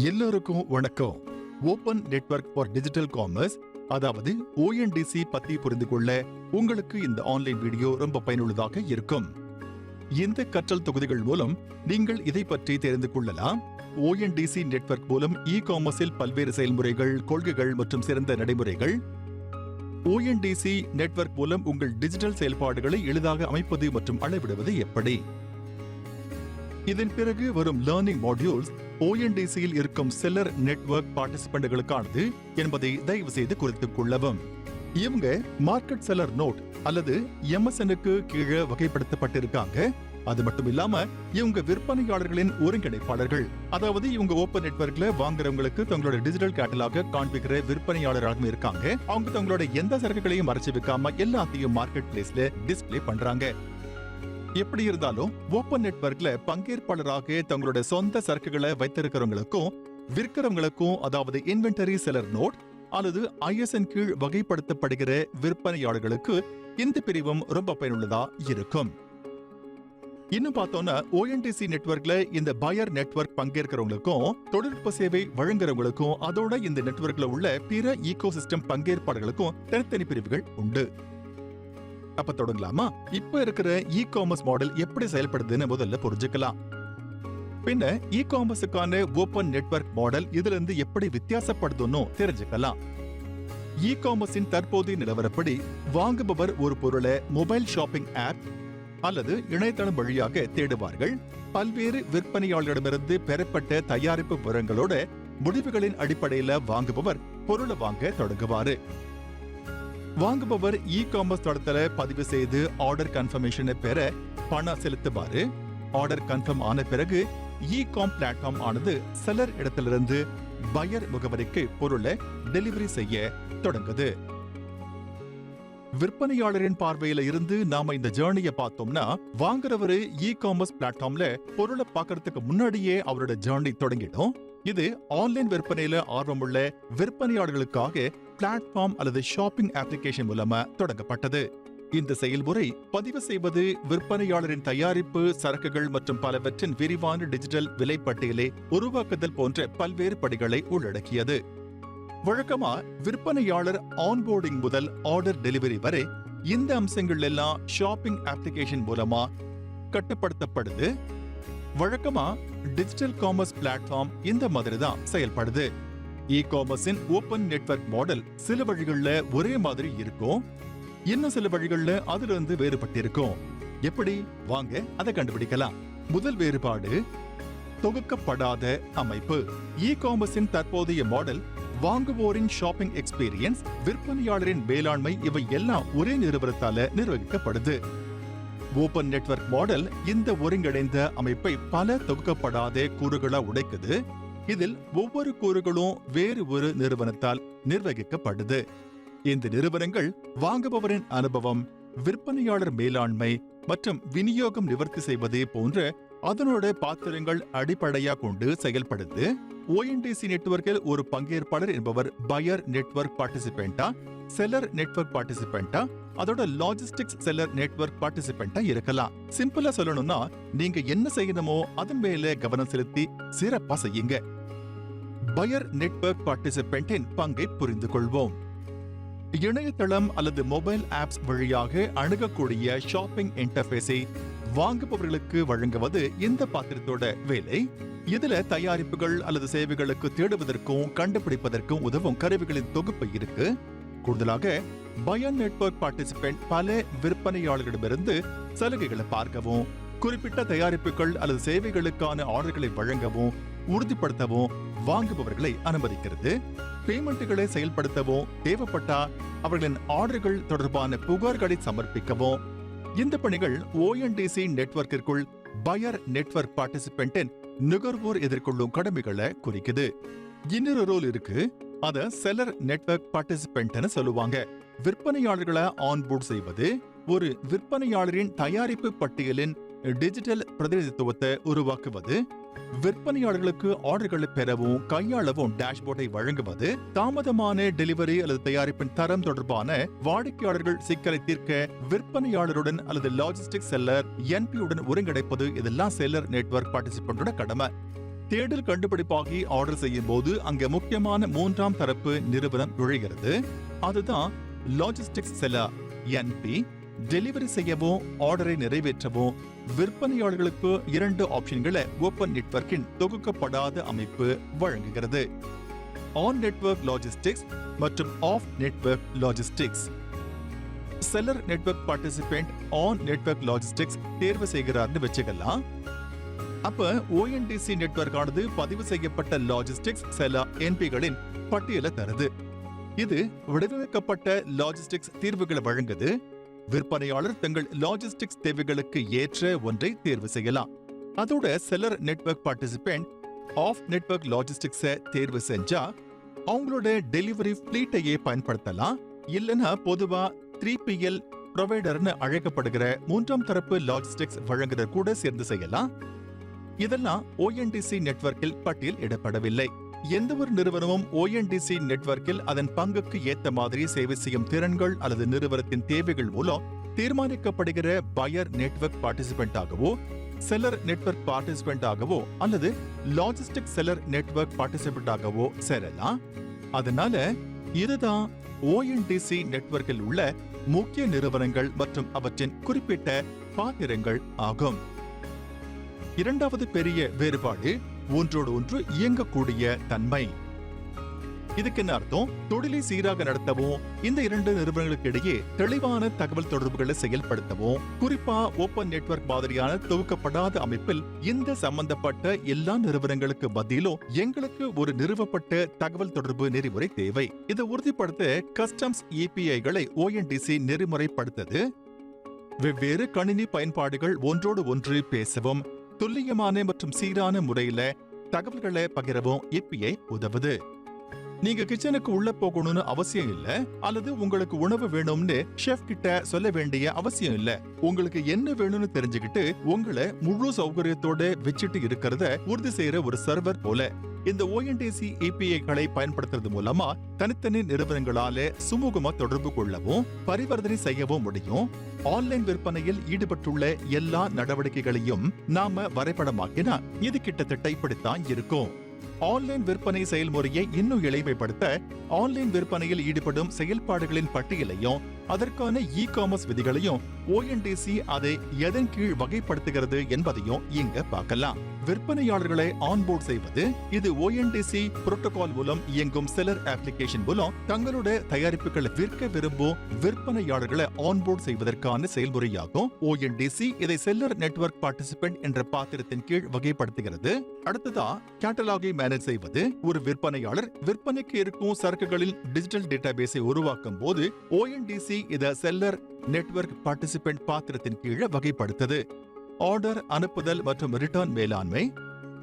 எல்லாருக்கும் வணக்கம். Open network for digital commerce அதாவது ஓஎன்டிசி பத்தி புரிந்து கொள்ள உங்களுக்கு இந்த ஆன்லைன் வீடியோ ரொம்ப பயனுள்ளதாக இருக்கும். இந்த கற்றல் தொகுதிகள் மூலம் நீங்கள் இதை பற்றி தெரிந்து கொள்ளலாம். ஓஎன்டிசி நெட்வொர்க் மூலம் இ காமர்ஸில் பல்வேறு செயல்முறைகள் கொள்கைகள் மற்றும் சிறந்த நடைமுறைகள். ஓஎன்டிசி நெட்வொர்க் மூலம் உங்கள் டிஜிட்டல் செயல்பாடுகளை எளிதாக அமைப்பது மற்றும் அளவிடுவது எப்படி? இதன் பிறகு வரும் லேர்னிங் மாடியூல்ஸ் ஓஎன்டிசியில் இருக்கும் செல்லர் நெட்வொர்க் பார்ட்டிசிபெண்ட்களுக்கானது என்பதை தயவு செய்து குறித்துக் கொள்ளவும். இவங்க மார்க்கெட் செல்லர் நோட் அல்லது எம்எஸ்எனுக்கு கீழே வகைப்படுத்தப்பட்டிருக்காங்க. அது மட்டும் இல்லாம இவங்க விற்பனையாளர்களின் ஒருங்கிணைப்பாளர்கள். அதாவது இவங்க ஓப்பன் நெட்வொர்க்ல வாங்குறவங்களுக்கு தங்களோட டிஜிட்டல் கேட்டலாக காண்பிக்கிற விற்பனையாளராகவும் இருக்காங்க. அவங்க தங்களோட எந்த சரக்குகளையும் மறைச்சு வைக்காம எல்லாத்தையும் மார்க்கெட் பிளேஸ்ல டிஸ்ப்ளே பண்றாங்க. எப்படி இருந்தாலும் ஓப்பன் நெட்வொர்க்ல பங்கேற்பாளராக தங்களோட சொந்த சரக்குகளை வைத்திருக்கிறவங்களுக்கும் விற்கிறவங்களுக்கும் அதாவது இன்வென்டரி செலர் நோட் அல்லது ஐஎஸ்என் கீழ் வகைப்படுத்தப்படுகிற விற்பனையாளர்களுக்கு இந்த பிரிவும் ரொம்ப பயனுள்ளதா இருக்கும். இன்னும் பார்த்தோம்னா ஓஎன்டிசி நெட்வொர்க்ல இந்த பயர் நெட்வொர்க் பங்கேற்கிறவங்களுக்கும் தொழில்நுட்ப சேவை வழங்குறவங்களுக்கும் அதோட இந்த நெட்வொர்க்ல உள்ள பிற ஈகோ சிஸ்டம் பங்கேற்பாளர்களுக்கும் தனித்தனி பிரிவுகள் உண்டு. அப்ப தொடங்கலாமா? இப்ப இருக்கிற இ காமர்ஸ் மாடல் எப்படி செயல்படுதுன்னு முதல்ல புரிஞ்சுக்கலாம். பின்ன இ காமர்ஸுக்கான ஓபன் நெட்வொர்க் மாடல் இதுல இருந்து எப்படி வித்தியாசப்படுதுன்னு தெரிஞ்சுக்கலாம். இ காமர்ஸின் தற்போதைய நிலவரப்படி வாங்குபவர் ஒரு பொருளை மொபைல் ஷாப்பிங் ஆப் அல்லது இணையதளம் வழியாக தேடுவார்கள். பல்வேறு விற்பனையாளரிடமிருந்து பெறப்பட்ட தயாரிப்பு விவரங்களோட முடிவுகளின் அடிப்படையில வாங்குபவர் பொருளை வாங்க தொடங்குவாரு. வாங்குபவர் இ காமர்ஸ் தளத்துல பதிவு செய்து ஆர்டர் கன்ஃபர்மேஷனை பெற பணம் செலுத்துவாரு ஆர்டர் கன்ஃபர்ம் ஆன பிறகு இ காம் பிளாட்ஃபார்ம் ஆனது செலர் இடத்திலிருந்து பயர் முகவரிக்கு பொருளை டெலிவரி செய்ய தொடங்குது. விற்பனையாளரின் பார்வையில இருந்து நாம இந்த ஜேர்னிய பார்த்தோம்னா வாங்குறவரு இ காமர்ஸ் பிளாட்ஃபார்ம்ல பொருளை பாக்குறதுக்கு முன்னாடியே அவரோட ஜேர்னி தொடங்கிடும். இது ஆன்லைன் விற்பனையில ஆர்வமுள்ள விற்பனையாளர்களுக்காக பிளாட்ஃபார்ம் அல்லது ஷாப்பிங் அப்ளிகேஷன் மூலமா தொடங்கப்பட்டது. இந்த செயல்முறை பதிவு செய்வது விற்பனையாளரின் தயாரிப்பு சரக்குகள் மற்றும் பலவற்றின் விரிவான டிஜிட்டல் விலைப்பட்டியலை உருவாக்குதல் போன்ற பல்வேறு படிகளை உள்ளடக்கியது. வழக்கமா விற்பனையாளர் ஆன்போர்டிங் முதல் ஆர்டர் டெலிவரி வரை இந்த அம்சங்கள் எல்லாம் ஷாப்பிங் அப்ளிகேஷன் மூலமா கட்டுப்படுத்தப்படுது. வழக்கமா டிஜிட்டல் காமர்ஸ் பிளாட்ஃபார்ம் இந்த மாதிரி தான் செயல்படுது. இ காமர்ஸின் ஓபன் நெட்வொர்க் மாடல் சில வழிகள்ல ஒரே மாதிரி இருக்கும். இன்னும் சில வழிகள்ல அதுல இருந்து வேறுபட்டிருக்கும்? எப்படி? வாங்க அதை கண்டுபிடிக்கலாம். முதல் வேறுபாடு தொகுக்கப்படாத அமைப்பு. இ காமர்ஸின் தற்போதைய மாடல் வாங்குவோரின் ஷாப்பிங் எக்ஸ்பீரியன்ஸ் விற்பனையாளரின் மேலாண்மை இவை எல்லாம் ஒரே நிறுவனத்தால நிர்வகிக்கப்படுது. ஓபன் நெட்வொர்க் மாடல் இந்த ஒருங்கிணைந்த அமைப்பை பல தொகுக்கப்படாத கூறுகளா உடைக்குது. இதில் ஒவ்வொரு கூறுகளும் வேறு ஒரு நிறுவனத்தால் நிர்வகிக்கப்படுது. இந்த நிறுவனங்கள் வாங்குபவரின் அனுபவம் விற்பனையாளர் மேலாண்மை மற்றும் விநியோகம் நிவர்த்தி செய்வது போன்ற அதனோட பாத்திரங்கள் அடிப்படையா கொண்டு செயல்படுது. ஓஎன்டிசி நெட்வொர்க்கில் ஒரு பங்கேற்பாளர் என்பவர் பயர் நெட்வொர்க் பார்ட்டிசிபெண்டா செல்லர் நெட்வொர்க் பார்ட்டிசிபெண்டா அதோட லாஜிஸ்டிக்ஸ் செல்லர் நெட்வொர்க் பார்ட்டிசிபெண்டா இருக்கலாம். சிம்பிளா சொல்லணும்னா நீங்க என்ன செய்யணுமோ அதன் மேல கவனம் செலுத்தி சிறப்பா செய்யுங்க. பயர் நெட்வொர்க் பார்ட்டிசிபென்ட்டின் பங்கை புரிந்து கொள்வோம் இணையதளம் அல்லது மொபைல் ஆப்ஸ் வழியாக அணுகக்கூடிய ஷாப்பிங் இன்டர்ஃபேஸை வாங்குபவர்களுக்கு வழங்குவது இந்த பாத்திரத்தோட வேலை. இதுல தயாரிப்புகள் அல்லது சேவைகளுக்கு தேடுவதற்கும் கண்டுபிடிப்பதற்கும் உதவும் கருவிகளின் தொகுப்பு இருக்கு. கூடுதலாக பயன் நெட்வொர்க் பார்ட்டிசிபென்ட் பல விற்பனையாளர்களிடமிருந்து சலுகைகளை பார்க்கவும் குறிப்பிட்ட தயாரிப்புகள் அல்லது சேவைகளுக்கான ஆர்டர்களை வழங்கவும் உறுதிப்படுத்தவும் வாங்குபவர்களை அனுமதிக்கிறது. பேமெண்ட்டுகளை செயல்படுத்தவும் தேவைப்பட்டா அவர்களின் ஆர்டர்கள் தொடர்பான புகார்களை சமர்ப்பிக்கவும் இந்த பணிகள் ஓஎன்டிசி நெட்வொர்க்கிற்குள் பயர் நெட்வொர்க் பார்ட்டிசிபென்டின் நுகர்வோர் எதிர்கொள்ளும் கடமைகளை குறிக்குது. இன்னொரு ரோல் இருக்கு. அத செல்லர் நெட்வொர்க் பார்ட்டிசிபென்ட்னு சொல்லுவாங்க. விற்பனையாளர்களை ஆன்போர்ட் செய்வது ஒரு விற்பனையாளரின் தயாரிப்பு பட்டியலின் டிஜிட்டல் பிரதிநிதித்துவத்தை உருவாக்குவது விற்பனையாளர்களுக்கு ஆர்டர்களை பெறவும் கையாளவும் டேஷ்போர்டை வழங்குவது தாமதமான டெலிவரி அல்லது தயாரிப்பின் தரம் தொடர்பான வாடிக்கையாளர்கள் சிக்கலை தீர்க்க விற்பனையாளருடன் அல்லது லாஜிஸ்டிக் செல்லர் என்பியுடன் ஒருங்கிணைப்பது இதெல்லாம் செல்லர் நெட்வொர்க் பார்ட்டிசிபென்டோட கடமை. தேடல் கண்டுபிடிப்பாகி ஆர்டர் செய்யும் போது அங்கு முக்கியமான மூன்றாம் தரப்பு நிறுவனம் நுழைகிறது. அதுதான் லாஜிஸ்டிக்ஸ் செல்லர் என்பி. டெலிவரி செய்யவும் ஆர்டரை நிறைவேற்றவும் விற்பனையாளர்களுக்கு இரண்டு ஆப்ஷன்களை ஓப்பன் நெட்வொர்க்கின் தொகுக்கப்படாத அமைப்பு வழங்குகிறது. ஆன் நெட்வொர்க் லாஜிஸ்டிக்ஸ் மற்றும் off network logistics. Seller network participant on network logistics தேர்வு செய்கிறார்னு வச்சுக்கலாம். அப்ப ஓஎன்டிசி நெட்வொர்க் ஆனது பதிவு செய்யப்பட்ட லாஜிஸ்டிக்ஸ் செலா என்பிகளின் பட்டியலை தருது. இது வடிவமைக்கப்பட்ட லாஜிஸ்டிக்ஸ் தீர்வுகளை வழங்குது. விற்பனையாளர் தங்கள் லாஜிஸ்டிக்ஸ் தேவைகளுக்கு ஏற்ற ஒன்றை தேர்வு செய்யலாம். அதோட seller network participant off network லாஜிஸ்டிக்ஸை தேர்வு செஞ்சா அவங்களோட டெலிவரி ஃபிளீட்டையே பயன்படுத்தலாம். இல்லனா பொதுவா த்ரீ பிஎல் ப்ரொவைடர்னு அழைக்கப்படுகிற மூன்றாம் தரப்பு லாஜிஸ்டிக்ஸ் வழங்குனர் கூட சேர்ந்து செய்யலாம். இதெல்லாம் ஓஎன்டிசி நெட்வொர்க்கில் பட்டியல் இடப்படவில்லை. எந்த ஒரு நிறுவனமும் ஓஎன்டிசி நெட்வொர்க்கில் அதன் பங்குக்கு ஏத்த மாதிரி சேவை செய்யும் திறன்கள் அல்லது நிறுவனத்தின் தேவைகள் மூலம் தீர்மானிக்கப்படுகிற பயர் நெட்வொர்க் பார்ட்டிசிபென்ட் ஆகவோ செல்லர் நெட்வொர்க் பார்ட்டிசிபென்ட் ஆகவோ அல்லது லாஜிஸ்டிக் செல்லர் நெட்வொர்க் பார்ட்டிசிபென்ட் ஆகவோ சேரலாம். அதனால இதுதான் ஓஎன்டிசி நெட்வொர்க்கில் உள்ள முக்கிய நிறுவனங்கள் மற்றும் அவற்றின் குறிப்பிட்ட பாத்திரங்கள் ஆகும். இரண்டாவது பெரிய வேறுபாடு ஒன்றோடு ஒன்று இயங்கக்கூடிய தன்மை. இதுக்கு என்ன அர்த்தம்? தொழிலை சீராக நடத்தவும் இந்த இரண்டு நிறுவனங்களுக்கு இடையே தெளிவான தகவல் தொடர்புகளை செயல்படுத்தவும் குறிப்பா ஓபன் நெட்வொர்க் மாதிரியான தொகுக்கப்படாத அமைப்பில் இந்த சம்பந்தப்பட்ட எல்லா நிறுவனங்களுக்கு பதிலும் எங்களுக்கு ஒரு நிறுவப்பட்ட தகவல் தொடர்பு நெறிமுறை தேவை. இதை உறுதிப்படுத்த கஸ்டம்ஸ் ஏபிஐகளை ஓஎன்டிசி நெறிமுறைப்படுத்தது. வெவ்வேறு கணினி பயன்பாடுகள் ஒன்றோடு ஒன்று பேசவும் துல்லியமான மற்றும் சீரான முறையில தகவல்களை பகிரவும் ஏபிஐ உதவுது. நீங்க கிச்சனுக்கு உள்ள போகணும்னு அவசியம் இல்ல அல்லது உங்களுக்கு உணவு வேணும்னு ஷெஃப் கிட்ட சொல்ல வேண்டிய அவசியம் இல்ல. உங்களுக்கு என்ன வேணும்னு தெரிஞ்சுக்கிட்டு உங்களை முழு சௌகரியத்தோட வச்சுட்டு இருக்கிறத உறுதி செய்யற ஒரு சர்வர் போல. இந்த ஓஎன்டிசி ஏபிஐகளை பயன்படுத்துறது மூலமா தனித்தனி நிறுவனங்களால சுமூகமா தொடர்பு கொள்ளவும் பரிவர்த்தனை செய்யவும் முடியும். ஆன்லைன் விற்பனையில் ஈடுபட்டுள்ள எல்லா நடவடிக்கைகளையும் நாம வரைபடமாக்கினா இது கிட்டத்தட்ட இப்படித்தான் இருக்கும். ஆன்லைன் விற்பனை செயல்முறையை இன்னும் எளிமைப்படுத்த ஆன்லைன் விற்பனையில் ஈடுபடும் செயல்பாடுகளின் பட்டியலையும் அதற்கான இ காமர்ஸ் விதிகளையும் ஓஎன்டிசி அதை எதன் கீழ் வகைப்படுத்துகிறது என்பதையும் இங்க பார்க்கலாம். விற்பனையாளர்களை ஆன்போர்ட் செய்வது இது ஓஎன்டிசி புரோட்டோகால் மூலம் இயங்கும் செலர் அப்ளிகேஷன் மூலம் தங்களுடைய தயாரிப்புகளை விற்க விரும்பும் விற்பனையாளர்களை ஆன்போர்ட் செய்வதற்கான செயல்முறையாகும். ஓஎன்டிசி இதை செல்லர் நெட்வொர்க் பார்ட்டிசிபென்ட் என்ற பாத்திரத்தின் கீழ் வகைப்படுத்துகிறது. அடுத்ததா கேட்டலாகை மேனேஜ் செய்வது. ஒரு விற்பனையாளர் விற்பனைக்கு இருக்கும் சரக்குகளின் டிஜிட்டல் டேட்டாபேஸை உருவாக்கும் போது ஓஎன்டிசி இத செல்லர் நெட்வொர்க் பார்ட்டிசிபென்ட் பாத்திரத்தின் கீழே வகைப்படுத்தது. ஆர்டர் அனுப்புதல் மற்றும் ரிட்டர்ன் மேலாண்மை.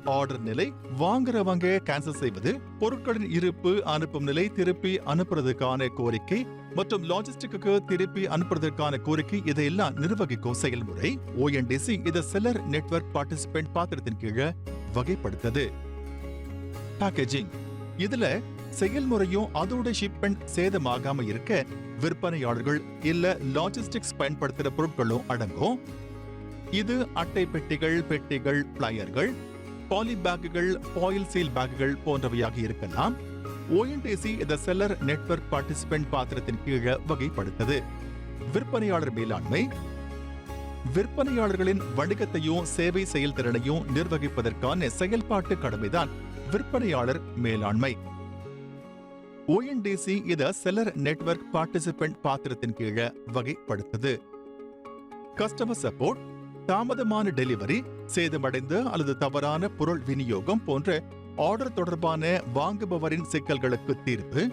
ஆர்டர் நிலை வாங்குறவங்க கேன்சல் செய்வது பொருட்களின் இருப்பு அனுப்பும் நிலை திருப்பி அனுப்புறதுக்கான கோரிக்கை மற்றும் லாஜிஸ்டிக்கு திருப்பி அனுப்புறதற்கான கோரிக்கை இதையெல்லாம் நிர்வகிக்கும் செயல்முறை. ஓஎன்டிசி இத செல்லர் நெட்வொர்க் பார்ட்டிசிபென்ட் பாத்திரத்தின் கீழே வகைப்படுத்தது. பேக்கேஜிங் இதுல செயல்முறையும் அதோட ஷிப்மெண்ட் சேதமாகாம இருக்க விற்பனையாளர்கள் இல்ல லாஜிஸ்டிக்ஸ் பயன்படுத்துற பொருட்களும் அடங்கும். இது அட்டை பெட்டிகள் பெட்டிகள் பிளையர்கள் பாலி பேக்குகள் ஃபாயில் சீல் பேக்குகள் போன்றவையாக இருக்கலாம். ஓஎன்டிசி இந்த செல்லர் நெட்வொர்க் பார்ட்டிசிபென்ட் பாத்திரத்தின் கீழே வகைப்படுத்தது. விற்பனையாளர் மேலாண்மை. விற்பனையாளர்களின் வணிகத்தையும் சேவை செயல்திறனையும் நிர்வகிப்பதற்கான செயல்பாட்டு கடமைதான் விற்பனையாளர் மேலாண்மை. ஓஎன்டிசி இத செல்லர் நெட்வொர்க் பார்ட்டிசிபென்ட் பாத்திரத்தின் கீழே வகைப்படுத்தது. கஸ்டமர் சப்போர்ட் தாமதமான டெலிவரி சேதமடைந்த அல்லது தவறான பொருள் விநியோகம் போன்ற ஆர்டர் தொடர்பான வாங்குபவரின் சிக்கல்களுக்கு தீர்வு.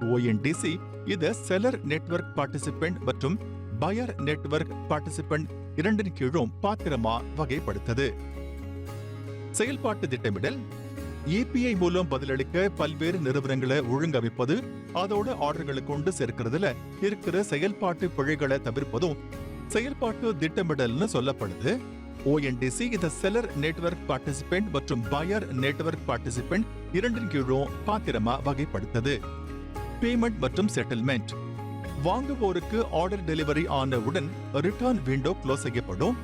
ஓஎன்டிசி இது செலர் நெட்வொர்க் பார்ட்டிசிபென்ட் மற்றும் பயர் நெட்வொர்க் பார்ட்டிசிபென்ட் இரண்டின் கீழும் பாத்திரமா வகைப்படுத்தது. செயல்பாட்டு திட்டமிடல் ஏபிஐ மூலம் பதிலளிக்க பல்வேறு நிறுவனங்களை ஒழுங்கமைப்பது அதோட ஆர்டர்களை கொண்டு சேர்க்கிறதுல இருக்கிற செயல்பாட்டு பிழைகளை தவிர்ப்பதும் செயல்பாட்டு திட்டமிடல்னு சொல்லப்படுது. ஓஎன்டிசி இதை செலர் நெட்வொர்க் பார்ட்டிசிபென்ட் மற்றும் பயர் நெட்வொர்க் பார்ட்டிசிபென்ட் இரண்டின் கீழும் பாத்திரமா வகைப்படுத்தது. பேமெண்ட் மற்றும் செட்டில்மெண்ட் வாங்குவோருக்கு ஆர்டர் டெலிவரி ஆனவுடன் ரிட்டர்ன் விண்டோ க்ளோஸ் செய்யப்படும்.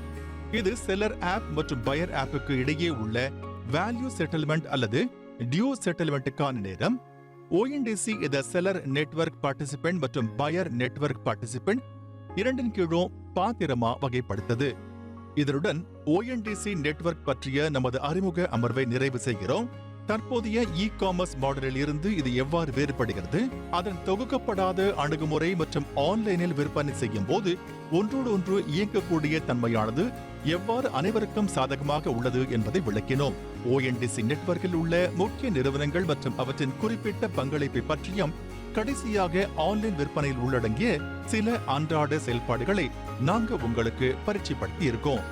இது செல்லர் ஆப் மற்றும் பயர் ஆப்புக்கு இடையே உள்ள வேல்யூ செட்டில்மெண்ட் அல்லது டியூ செட்டில்மெண்ட்டுக்கான நேரம் ஓஎன்டிசி இத செலர் நெட்வொர்க் பார்ட்டிசிபென்ட் மற்றும் பயர் நெட்வொர்க் பார்ட்டிசிபென்ட் இரண்டின் கீழும் பாத்திரமா வகைப்படுத்தது. இதனுடன் ஓஎன்டிசி நெட்வொர்க் பற்றிய நமது அறிமுக அமர்வை நிறைவு செய்கிறோம். தற்போதைய இ காமர்ஸ் மாடலில் இருந்து இது எவ்வாறு வேறுபடுகிறது? அதன் தொகுக்கப்படாத அணுகுமுறை மற்றும் ஆன்லைனில் விற்பனை செய்யும் போது ஒன்றோடு ஒன்று இயங்கக்கூடிய தன்மையானது எவ்வாறு அனைவருக்கும் சாதகமாக உள்ளது என்பதை விளக்கினோம். ஓஎன்டிசி நெட்வொர்க்கில் உள்ள முக்கிய நிறுவனங்கள் மற்றும் அவற்றின் குறிப்பிட்ட பங்களிப்பை பற்றியும் கடைசியாக ஆன்லைன் விற்பனையில் உள்ளடங்கிய சில அன்றாட செயல்பாடுகளை நாங்கள் உங்களுக்கு பரிட்சைப்படுத்தி இருக்கோம்.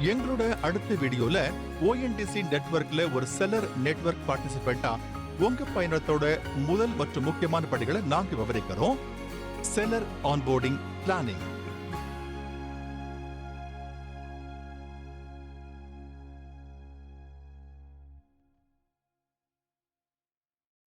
எங்களோட அடுத்த வீடியோல ஓஎன்டிசி நெட்ஒர்க்ல ஒரு செல்லர் நெட்வொர்க் பார்ட்டிசிபெண்டா உங்க பயணத்தோட முதல் மற்றும் முக்கியமான படிகளை நாங்க விவரிக்கிறோம். Seller onboarding planning